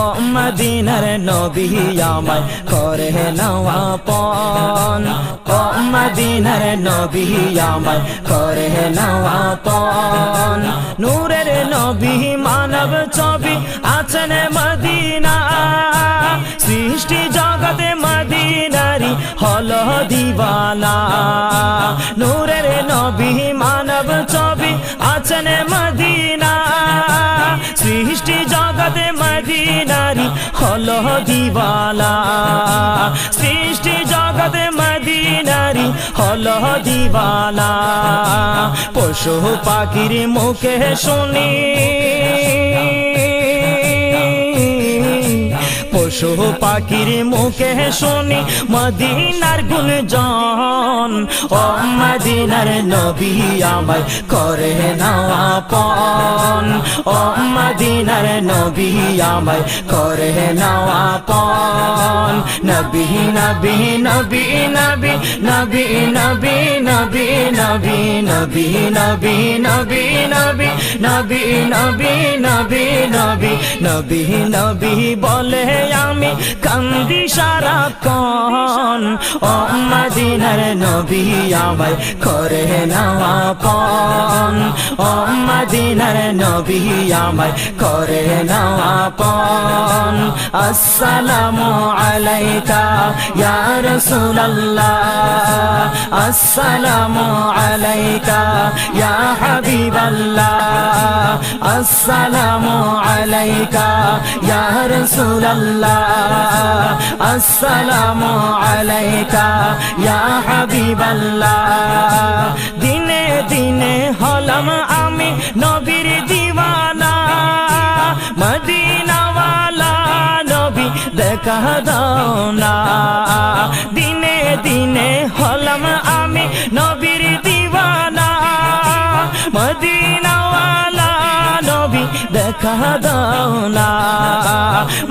ও মদিনার নবী আমায় করে নেওয়া পন ও মদিনার নবী আমায় করে নেওয়া পন নূরের নবী মানব ছবি আছেন মদিনা সৃষ্টি জগতে মদিনারি হল দিবানা। নূরের হল দিবালা সৃষ্টি জগতে মদিনারি হল দিবালা পশু পাখির মুখে শুনি। পশু পাখির মুখে শুনি মদিনার গুণজন ও মদিনার নবী আমায় করে নেওয়া পন ও মদিনার নবী আমায় করে নেওয়া পন নবী নবী নবী নবী নবী নবী নবী নবী নবী নবী নবী নবী নবী নবী নবী নবী নবী নবী বলে কান্দি সারা কন ও মদিনার নবী আমায় করে নেওয়া পন ও মদিনার নবী আমায় করে নেওয়া পন আসসালামু আলাইকা, ইয়া রাসূলুল্লাহ, আসসালামু আলাইকা, ইয়া হাবিবাল্লাহ, আসসালামু আলাইকা, ইয়া রাসূলুল্লাহ, আসসালামু আলাইকা, ইয়া হাবিবাল্লাহ। দিনে দিনে হলাম আমি নবীর দেখা দাও না দিনে দিনে হলাম আমি নবীর দিওয়ানা। মদিনাওয়ালা নবী দেখা দাও না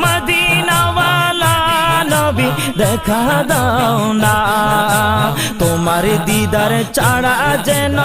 মদিনাওয়ালা নবী দেখা দাও না তোমার দিদার চাড়া যেন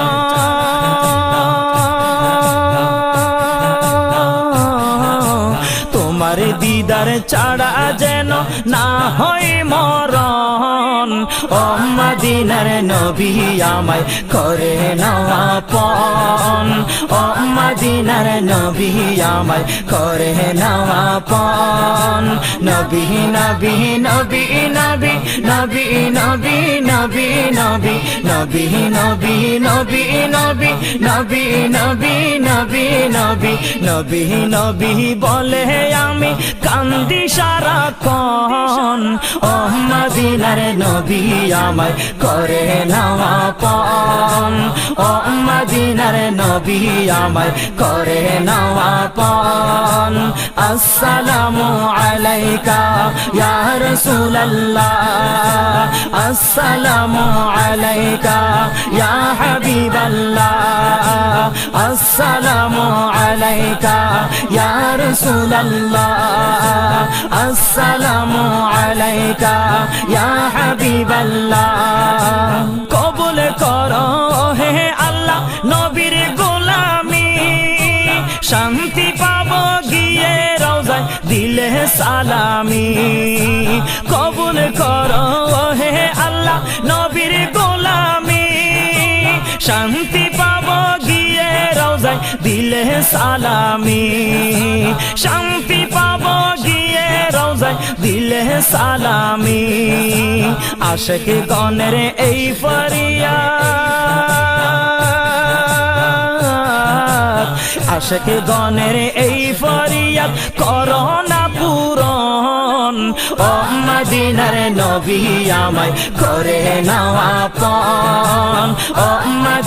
দিদার চাড়া যেন না হয় মরণ। ও মদিনার নবী আমায় করে নেওয়া পন ও মদিনার নবী আমায় করে নেওয়া পন নবী নবী নবী নবী নবী নবী নবী নবী নবী নবী নবী নবী নবী নবী নবী নবী নবী নবী বলে আমি কান্দি সারা কন ও মদিনার নবী আমায় করে নেওয়া পন ও মদিনার নবী করে নেওয়া পন আসসালামু আলাইকা ইয়া আসসালামু আলাইকা ইয়া হাবিবাল্লাহ আসসালামু আলাইকা ইয়া আসসালামু আলাইকা ইয়া হাবিবাল্লাহ কবুল করো হে আল্লাহ নবীর গোলামি। শান্তি পাবো সালামি। কবুল করো, হে আল্লাহ, নবীর গোলামি। শান্তি পাব গিয়ে রোজায় দিলে সালামি। শান্তি পাবো গিয়ে রোজায় দিলে সালামি। আশেক গনের এই ফরিয়া আশেক গনের এই ফরিয়াদ, করোনা পূরণ ও মদিনার নবী আমায় করে নাও আপন। ও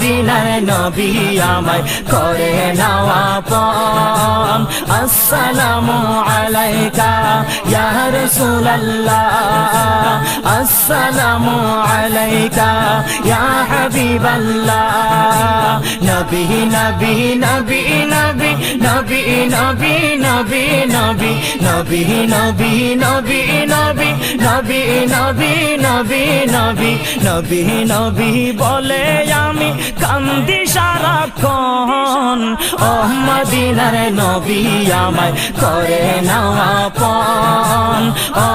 মদিনার নবী আমায় করে নেওয়া পন আসসালামু আলাইকা ইয়া রাসূলুল্লাহ আসসালামু আলাইকা ইয়া হাবিবাল্লাহ নবী নবী নবী নবী নবী নবী নবী নবী নবী নবী নবী নবী নবী নবী নবী নবী নবী নবী বলে আমি কান্দি সারাক্ষণ। ও মদিনার নবী আমায় করে নাওয়া পন ও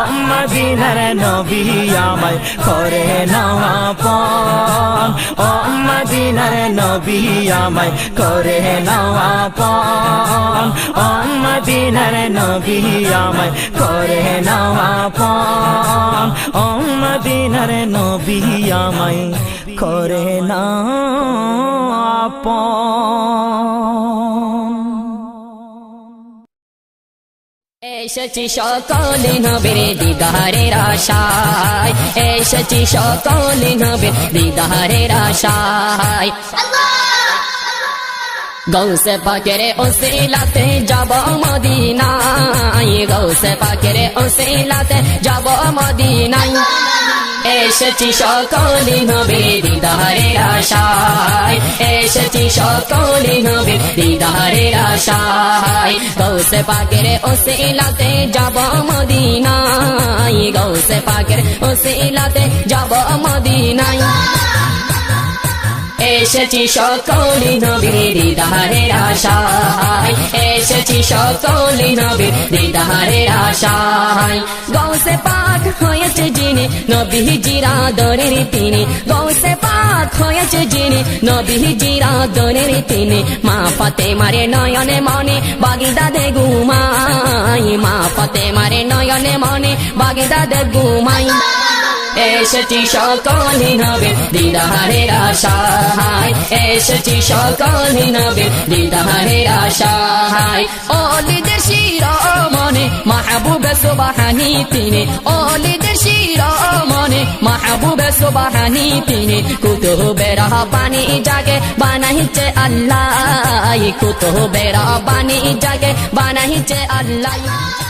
নবী আমায় করে নাওয়া পন ও নবী আমায় করে নাওয়া পন ও নবী আমায় করে নাওয়া পন ও নবী আমায় করে না এসেছি সকলে নবীর দিদারের আশায়। এসেছি সকলে নবীর দিদারের আশায়। গৌসে পাকেরে ওসিলাতে যাব মদিনায়। গৌসে পাকেরে ওসিলাতে যাব মদিনায়। এসেছি সকলে নবীর দিদারের আশায়। এসেছি সকলে নবীর দিদারের আশায়। গৌসে পাকের ওসিলাতে যাব মদিনায়। গৌসে পাকের ওসিলাতে যাব মদিনায়। এসেছি সকলি নবীর দিদারের আশায়। এসেছি সকলি নবীর দিদারের আশায়। গৌসে পাক হয়েছে যিনি নবী জিরা দরের তিনি। গৌসে পাক হয়েছে যিনি নবী জিরা দরের তিনি। মা ফতে মারে নয়নে মনে বাগিদাদে ঘুমাই। মা ফতে মারে নয়নে মনে বাগিদাদে ঘুমাই। এসেছি সকলে নবে দিদারের আশায় এসেছি সকলে নবে দিদারের আশায় অলিদের শির মনে মাহবুবে সুবাহানি তিনি। অলিদের শির মনে মাহবুবে সুবাহানি তিনি। কুতুবের পানি জাগে, বানাইছে আল্লাহ। কুতুবের পানি জাগে, বানাইছে আল্লাহ।